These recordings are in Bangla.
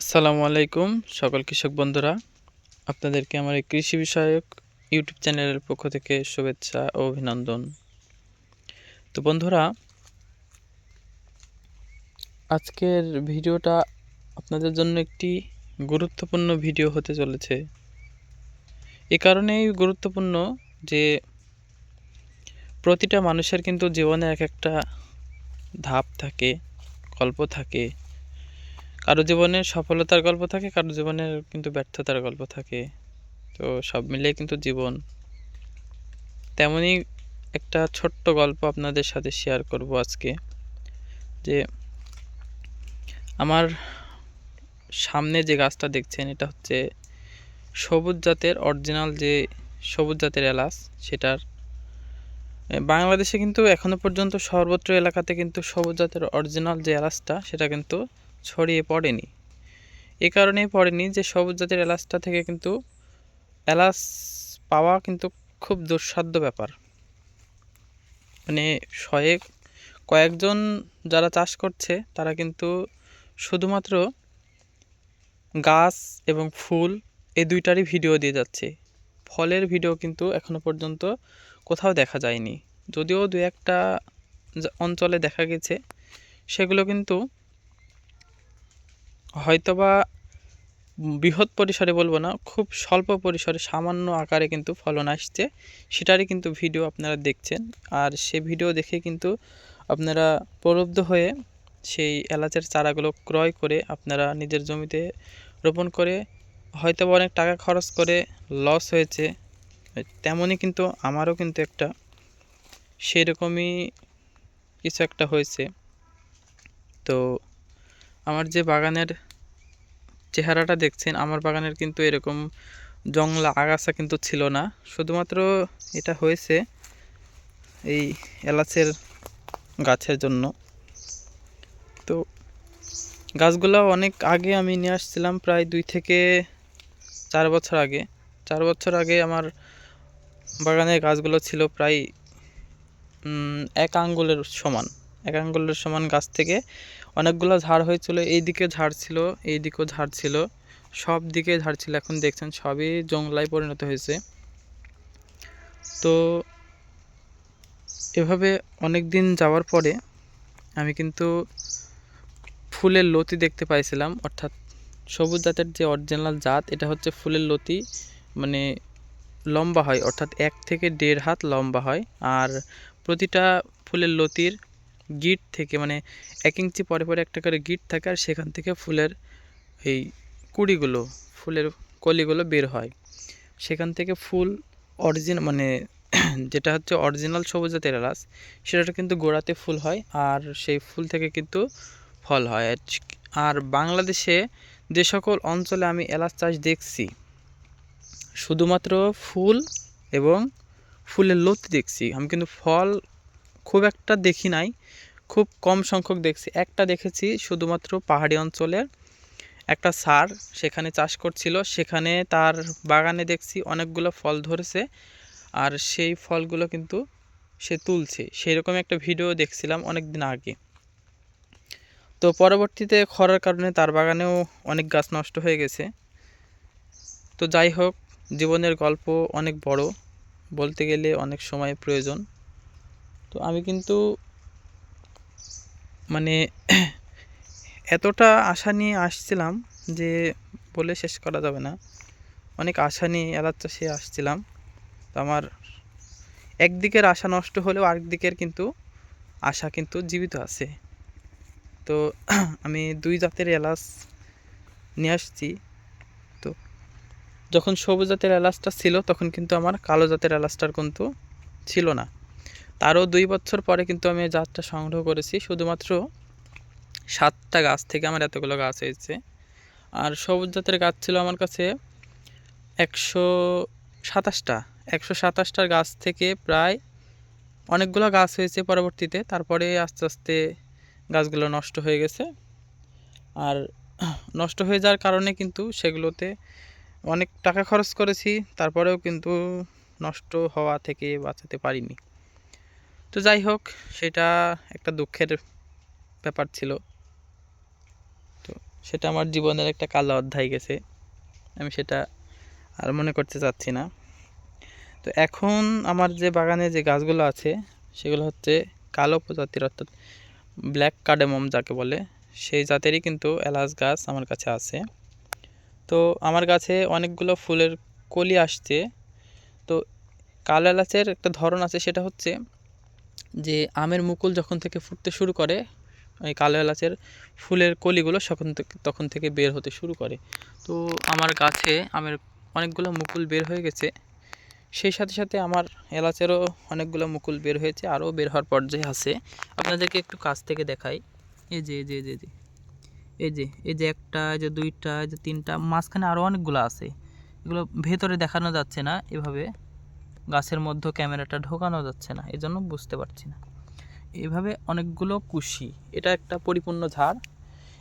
আসসালামু আলাইকুম সকল কৃষক বন্ধুরা। আপনাদেরকে আমার এই কৃষি বিষয়ক ইউটিউব চ্যানেলের পক্ষ থেকে শুভেচ্ছা ও অভিনন্দন। তো বন্ধুরা, আজকের ভিডিওটা আপনাদের জন্য একটি গুরুত্বপূর্ণ ভিডিও হতে চলেছে। এ কারণেই গুরুত্বপূর্ণ যে প্রতিটা মানুষের কিন্তু জীবনে এক একটা ধাপ থাকে, গল্প থাকে কারও জীবনে সফলতার গল্প থাকে, কারও জীবনের কিন্তু ব্যর্থতার গল্প থাকে। তো সব মিলিয়ে কিন্তু জীবন তেমনই একটা ছোট্ট গল্প আপনাদের সাথে শেয়ার করব আজকে। যে আমার সামনে যে গাছটা দেখছেন, এটা হচ্ছে সবুজ জাতের অরিজিনাল যে সবুজ জাতের এলাচ, সেটার বাংলাদেশে কিন্তু এখনও পর্যন্ত সর্বত্র এলাকাতে কিন্তু সবুজ জাতের অরিজিনাল যে এলাচটা, সেটা কিন্তু ছড়িয়ে পড়েনি। এ কারণেই পড়েনি যে সবুজ জাতের এলাচটা থেকে কিন্তু এলাচ পাওয়া কিন্তু খুব দুঃসাধ্য ব্যাপার। মানে শয়ে কয়েকজন যারা চাষ করছে, তারা কিন্তু শুধুমাত্র গাছ এবং ফুল এই দুইটারই ভিডিও দিয়ে যাচ্ছে। ফলের ভিডিও কিন্তু এখনও পর্যন্ত কোথাও দেখা যায়নি। যদিও দু একটা অঞ্চলে দেখা গেছে, সেগুলো কিন্তু হয়তোবা বৃহৎ পরিসরে বলব না, খুব স্বল্প পরিসরে সামান্য আকারে কিন্তু ফলন আসছে, সেটারই কিন্তু ভিডিও আপনারা দেখছেন। আর সে ভিডিও দেখে কিন্তু আপনারা প্রলুব্ধ হয়ে সেই এলাচের চারাগুলো ক্রয় করে আপনারা নিজের জমিতে রোপণ করে হয়তো অনেক টাকা খরচ করে লস হয়েছে। তেমনই কিন্তু আমারও কিন্তু একটা সেরকমই কিছু একটা হয়েছে। তো আমার যে বাগানের চেহারাটা দেখছেন, আমার বাগানের কিন্তু এরকম জংলা আগাছা কিন্তু ছিল না। শুধুমাত্র এটা হয়েছে এই এলাচের গাছের জন্য। তো গাছগুলো অনেক আগে আমি নিয়ে আসছিলাম, প্রায় দুই থেকে চার বছর আগে। চার বছর আগে আমার বাগানের গাছগুলো ছিল প্রায় এক আঙ্গুলের সমান। এক আঙ্গুলের সমান গাছ থেকে অনেকগুলো ঝাড় হয়েছিল, এই দিকে ঝাড় ছিল, এই দিকেও ঝাড় ছিল, সব দিকে ঝাড় ছিল, এখন দেখছেন সবই জংলায় পরিণত হয়েছে। তো এভাবে অনেক দিন যাওয়ার পরে আমি কিন্তু ফুলের লতি দেখতে পাইছিলাম, অর্থাৎ সবুজ জাতের যে অরিজিনাল জাত, এটা হচ্ছে ফুলের লতি মানে লম্বা হয়, অর্থাৎ এক থেকে দেড় হাত লম্বা হয়, আর প্রতিটা ফুলের লতির গিট থেকে মানে এক ইঞ্চি পরে পরে একটা করে গিট থাকে আর সেখান থেকে ফুলের এই কুড়িগুলো, ফুলের কলিগুলো বের হয়। সেখান থেকে ফুল অরিজিন মানে যেটা হচ্ছে অরিজিনাল সবুজ জাতের এলাচ সেটা কিন্তু গোড়াতে ফুল হয় আর সেই ফুল থেকে কিন্তু ফল হয়। আর বাংলাদেশে যে সকল অঞ্চলে আমি এলাচ চাষ দেখছি, শুধুমাত্র ফুল এবং ফুলের লতি দেখছি। আমি কিন্তু ফল খুব একটা দেখি নাই, খুব কম সংখ্যক দেখছি। একটা দেখেছি শুধুমাত্র পাহাড়ি অঞ্চলে একটা সার সেখানে চাষ করছিল, সেখানে তার বাগানে দেখছি অনেকগুলো ফল ধরেছে আর সেই ফলগুলো কিন্তু সে তুলছে। সেই রকম একটা ভিডিও দেখছিলাম অনেক দিন আগে। তো পরবর্তীতে খরার কারণে তার বাগানেও অনেক গাছ নষ্ট হয়ে গেছে। তো যাই হোক, জীবনের গল্প অনেক বড়, বলতে গেলে অনেক সময় প্রয়োজন। তো আমি কিন্তু মানে এতটা আশা নিয়ে আসছিলাম যে বলে শেষ করা যাবে না। অনেক আশা নিয়ে এলাচ চাষে আসছিলাম। তো আমার একদিকের আশা নষ্ট হলেও আরেক দিকের কিন্তু আশা কিন্তু জীবিত আছে। তো আমি দুই জাতের এলাচ নিয়ে আসছি। তো যখন সবুজ জাতের এলাচটা ছিল তখন কিন্তু আমার কালো জাতের এলাচটার কিন্তু ছিল না। তারও দুই বছর পরে কিন্তু আমি জাতটা সংগ্রহ করেছি। শুধুমাত্র সাতটা গাছ থেকে আমার এতগুলো গাছ হয়েছে। আর সবুজ জাতের গাছ ছিল আমার কাছে একশো সাতাশটা। একশো সাতাশটার গাছ থেকে প্রায় অনেকগুলো গাছ হয়েছে পরবর্তীতে। তারপরে আস্তে আস্তে গাছগুলো নষ্ট হয়ে গেছে। আর নষ্ট হয়ে যাওয়ার কারণে কিন্তু সেগুলোতে অনেক টাকা খরচ করেছি। তারপরেও কিন্তু নষ্ট হওয়া থেকে বাঁচাতে পারিনি। তো যাই হোক, সেটা একটা দুঃখের ব্যাপার ছিল। তো সেটা আমার জীবনের একটা কালো অধ্যায় গেছে। আমি সেটা আর মনে করতে চাচ্ছি না। তো এখন আমার যে বাগানে যে গাছগুলো আছে, সেগুলো হচ্ছে কালো প্রজাতির, অর্থাৎ ব্ল্যাক কার্ডেমম যাকে বলে, সেই জাতেরই কিন্তু এলাচ গাছ আমার কাছে আছে। তো আমার গাছে অনেকগুলো ফুলের কলি আসছে। তো কালো এলাচের একটা ধরন আছে, সেটা হচ্ছে যে আমের মুকুল যখন থেকে ফুটতে শুরু করে এই কালো এলাচের ফুলের কলিগুলো তখন তখন থেকে বের হতে শুরু করে। তো আমার গাছে আমের অনেকগুলো মুকুল বের হয়ে গেছে। সেই সাথে সাথে আমার এলাচেরও অনেকগুলো মুকুল বের হয়েছে, আরও বের হওয়ার পর্যায়ে আছে। আপনাদেরকে একটু কাছ থেকে দেখাই। এই যে এই যে এই যে এই যে এই যে একটা, এই যে দুইটা, এই যে তিনটা, মাঝখানে আরও অনেকগুলো আছে। এগুলো ভেতরে দেখানো যাচ্ছে না এভাবে। গাছের মধ্যে ক্যামেরাটা ঢোকানো যাচ্ছে না এই জন্য বুঝতে পারছি না। এইভাবে অনেকগুলো কুশি, এটা একটা পরিপূর্ণ ঝাড়।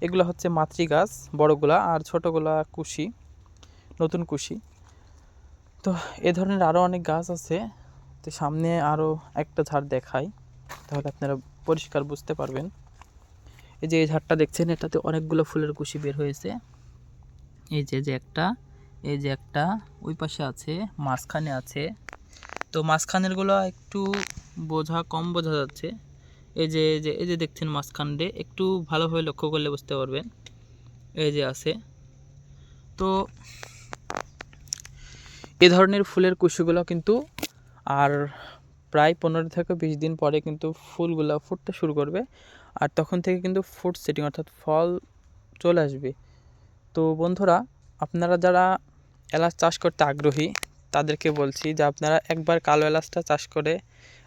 এগুলো হচ্ছে মাতৃ গাছ বড়গুলা আর ছোটোগুলা কুশি, নতুন কুশি। তো এ ধরনের আরও অনেক গাছ আছে, তো সামনে আরও একটা ঝাড় দেখাই, তাহলে আপনারা পরিষ্কার বুঝতে পারবেন। এই যে এই ঝাড়টা দেখছেন, এটাতে অনেকগুলো ফুলের কুশি বের হয়েছে। এই যে যে একটা, এই যে একটা, ওই পাশে আছে, মাঝখানে আছে। তো মাঝখানেরগুলো একটু বোঝা, কম বোঝা যাচ্ছে। এই যে এই যে এই যে দেখছেন মাঝখান দিয়ে, একটু ভালোভাবে লক্ষ্য করলে বুঝতে পারবেন। এই যে আছে। তো এ ধরনের ফুলের কুশিগুলো কিন্তু আর প্রায় পনেরো থেকে বিশ দিন পরে কিন্তু ফুলগুলো ফুটতে শুরু করবে। আর তখন থেকে কিন্তু ফুড সেটিং অর্থাৎ ফল চলে আসবে। তো বন্ধুরা, আপনারা যারা এলাচ চাষ করতে আগ্রহী তাদেরকে বলছি যে আপনারা একবার কালো এলাচটা চাষ করে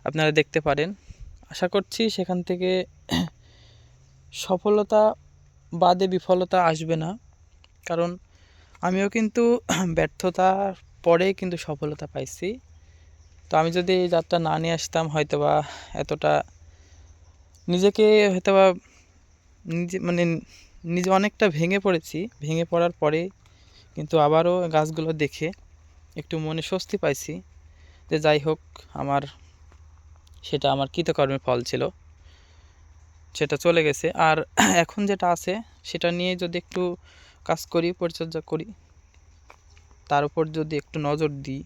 আপনারা দেখতে পারেন। আশা করছি সেখান থেকে সফলতা বাদে বিফলতা আসবে না। কারণ আমিও কিন্তু ব্যর্থতার পরে কিন্তু সফলতা পাইছি। তো আমি যদি এই জাতটা না নিয়ে আসতাম হয়তো বা এতটা নিজেকে হয়তো বা নিজে মানে নিজে অনেকটা ভেঙে পড়েছি। ভেঙে পড়ার পরে কিন্তু আবারও গাছগুলো দেখে একটু মনে স্বস্তি পাইছি যে যাই হোক, আমার সেটা আমার কৃতকর্মের ফল ছিল, সেটা চলে গেছে। আর এখন যেটা আছে, সেটা নিয়ে যদি একটু কাজ করি, পরিচর্যা করি, তার উপর যদি একটু নজর দিই,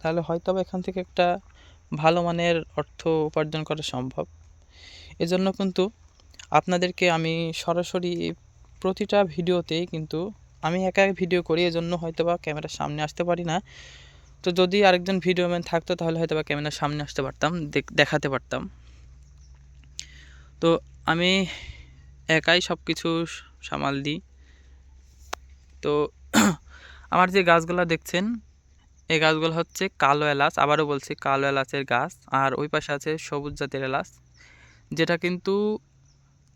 তাহলে হয়তো এখান থেকে একটা ভালো মানের অর্থ উপার্জন করা সম্ভব। এজন্য কিন্তু আপনাদেরকে আমি সরাসরি প্রতিটা ভিডিওতেই কিন্তু আমি একা ভিডিও করি, এজন্য হয়তো বা ক্যামেরার সামনে আসতে পারি না। তো যদি আরেকজন ভিডিও ম্যান থাকতো, তাহলে হয়তো বা ক্যামেরার সামনে আসতে পারতাম দেখাতে পারতাম। তো আমি একাই সব কিছু সামাল দিই। তো আমার যে গাছগুলো দেখছেন এই গাছগুলো হচ্ছে কালো এলাচ, আবারও বলছি কালো এলাচের গাছ, আর ওই পাশে আছে সবুজ জাতের এলাচ। যেটা কিন্তু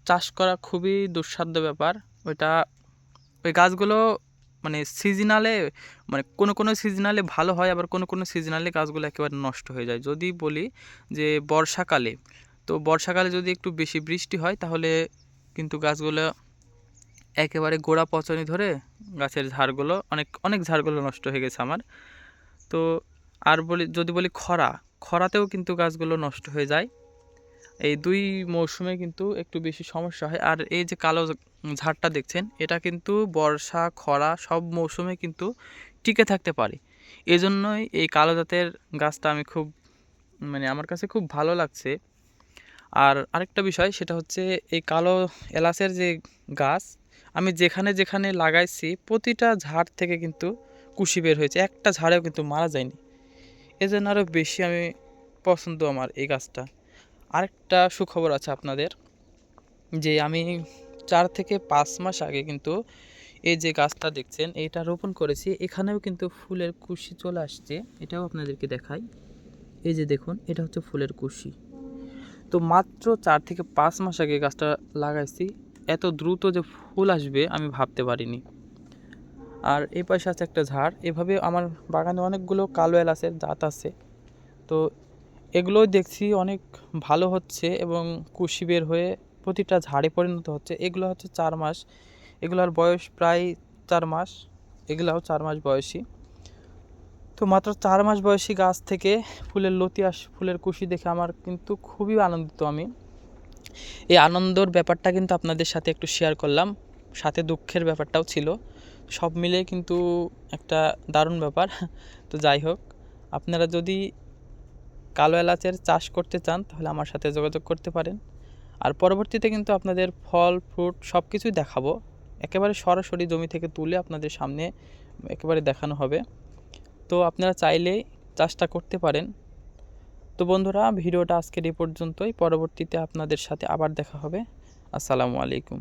চাষ করা খুবই দুঃসাধ্য ব্যাপার ওইটা ওই গাছগুলো মানে সিজনালে মানে কোনো কোনো সিজনালে ভালো হয়, আবার কোনো কোনো সিজনালে গাছগুলো একেবারে নষ্ট হয়ে যায়। যদি বলি যে বর্ষাকালে, তো বর্ষাকালে যদি একটু বেশি বৃষ্টি হয়, তাহলে কিন্তু গাছগুলো একেবারে গোড়া পচনি ধরে গাছের ঝাড়গুলো, অনেক অনেক ঝাড়গুলো নষ্ট হয়ে গেছে আমার। তো আর বলি, যদি বলি খরা, খরাতেও কিন্তু গাছগুলো নষ্ট হয়ে যায়। এই দুই মৌসুমে কিন্তু একটু বেশি সমস্যা হয়। আর এই যে কালো ঝাড়টা দেখছেন, এটা কিন্তু বর্ষা, খরা সব মৌসুমে কিন্তু টিকে থাকতে পারে। এজন্যই এই কালো জাতের গাছটা আমি খুব মানে আমার কাছে খুব ভালো লাগছে। আর আরেকটা বিষয়, সেটা হচ্ছে এই কালো এলাচের যে গাছ, আমি যেখানে যেখানে লাগাইছি, প্রতিটা ঝাড় থেকে কিন্তু কুশি বের হয়েছে। একটা ঝাড়েও কিন্তু মারা যায়নি। এজন্য আরও বেশি আমি পছন্দ আমার এই গাছটা। আরেকটা সুখবর আছে আপনাদের, যে আমি চার থেকে পাঁচ মাস আগে কিন্তু এই যে গাছটা দেখছেন, এটা রোপণ করেছি। এখানেও কিন্তু ফুলের কুশি চলে আসছে। এটাও আপনাদেরকে দেখাই। এই যে দেখুন, এটা হচ্ছে ফুলের কুশি। তো মাত্র চার থেকে পাঁচ মাস আগে গাছটা লাগাইছি। এত দ্রুত যে ফুল আসবে আমি ভাবতে পারিনি। আর এই পাশে আছে একটা ঝাড়। এভাবে আমার বাগানে অনেকগুলো কালো এলাচের জাত আছে। তো এগুলোই দেখছি অনেক ভালো হচ্ছে এবং কুশি বের হয়ে প্রতিটা ঝাড়ে পরিণত হচ্ছে। এগুলো হচ্ছে চার মাস। এগুলোর বয়স প্রায় চার মাস। এগুলাও চার মাস বয়সী। তো মাত্র চার মাস বয়সী গাছ থেকে ফুলের লতি আস ফুলের কুশি দেখে আমার কিন্তু খুবই আনন্দিত আমি। এই আনন্দর ব্যাপারটা কিন্তু আপনাদের সাথে একটু শেয়ার করলাম। সাথে দুঃখের ব্যাপারটাও ছিল। সব মিলে কিন্তু একটা দারুণ ব্যাপার। তো যাই হোক, আপনারা যদি কালো এলাচের চাষ করতে চান, তাহলে আমার সাথে যোগাযোগ করতে পারেন। আর পরবর্তীতে কিন্তু আপনাদের ফল ফ্রুট সব কিছুই দেখাবো। একেবারে সরাসরি জমি থেকে তুলে আপনাদের সামনে একেবারে দেখানো হবে। তো আপনারা চাইলে চাষটা করতে পারেন। তো বন্ধুরা, ভিডিওটা আজকের এই পর্যন্তই। পরবর্তীতে আপনাদের সাথে আবার দেখা হবে। আসসালামু আলাইকুম।